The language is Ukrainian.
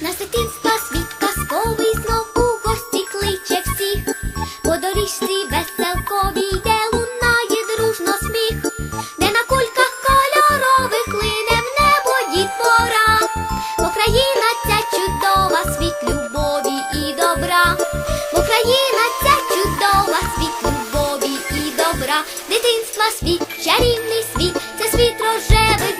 На дитинства світ казковий знов у гості кличе всіх. По доріжці веселковій, де лунає дружно сміх, де на кульках кольорових лине в небо дітвора. Україна ця чудова, світ любові і добра. Україна ця чудова, світ любові і добра. Дитинства світ, чарівний світ, це світ рожевий.